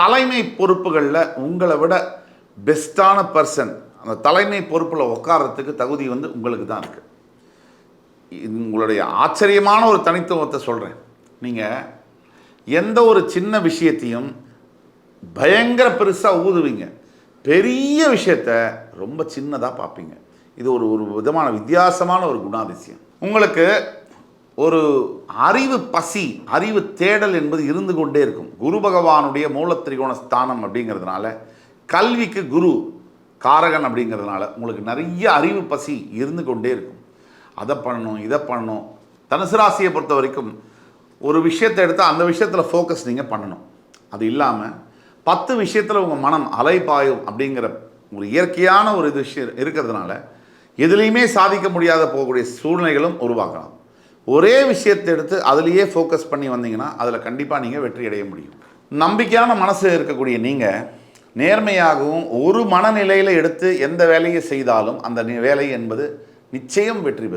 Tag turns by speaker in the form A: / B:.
A: தலைமை பொறுப்புகளில் உங்களை விட பெஸ்ட்டான பர்சன் அந்த தலைமை பொறுப்பில் உட்கார்றதுக்கு தகுதி வந்து உங்களுக்கு தான் இருக்குது உங்களுடைய ஆச்சரியமான ஒரு தனித்துவத்தை சொல்கிறேன் நீங்கள் எந்த ஒரு சின்ன விஷயத்தையும் பயங்கர பெருசாக ஊதுவீங்க. பெரிய விஷயத்த ரொம்ப சின்னதாக பார்ப்பீங்க. இது ஒரு ஒரு விதமான வித்தியாசமான ஒரு குணாதிசயம். உங்களுக்கு ஒரு அறிவு பசி அறிவு தேடல் என்பது இருந்து கொண்டே இருக்கும். குரு பகவானுடைய மூலத்திரிகோண ஸ்தானம் அப்படிங்கிறதுனால கல்விக்கு குரு காரகன் அப்படிங்கிறதுனால உங்களுக்கு நிறைய அறிவு பசி இருந்து கொண்டே இருக்கும். அதை பண்ணணும் இதை பண்ணணும். தனுசு ராசியை பொறுத்த வரைக்கும் ஒரு விஷயத்தை எடுத்தால் அந்த விஷயத்தில் ஃபோக்கஸ் நீங்கள் பண்ணணும். அது இல்லாமல் பத்து விஷயத்தில் உங்கள் மனம் அலைபாயும் அப்படிங்கிற ஒரு இயற்கையான ஒரு இது விஷயம் இருக்கிறதுனால எதுலேயுமே சாதிக்க முடியாத போகக்கூடிய சூழ்நிலைகளும் உருவாக்கலாம் ஒரே விஷயத்தை எடுத்து அதுலேயே ஃபோக்கஸ் பண்ணி வந்தீங்கன்னா அதில் கண்டிப்பாக நீங்கள் வெற்றி அடைய முடியும். நம்பிக்கையான மனசு இருக்கக்கூடிய நீங்கள் நேர்மையாகவும் ஒரு மனநிலையில் எடுத்து எந்த வேலையை செய்தாலும் அந்த நி- வேலை என்பது நிச்சயம் வெற்றி பெறும்.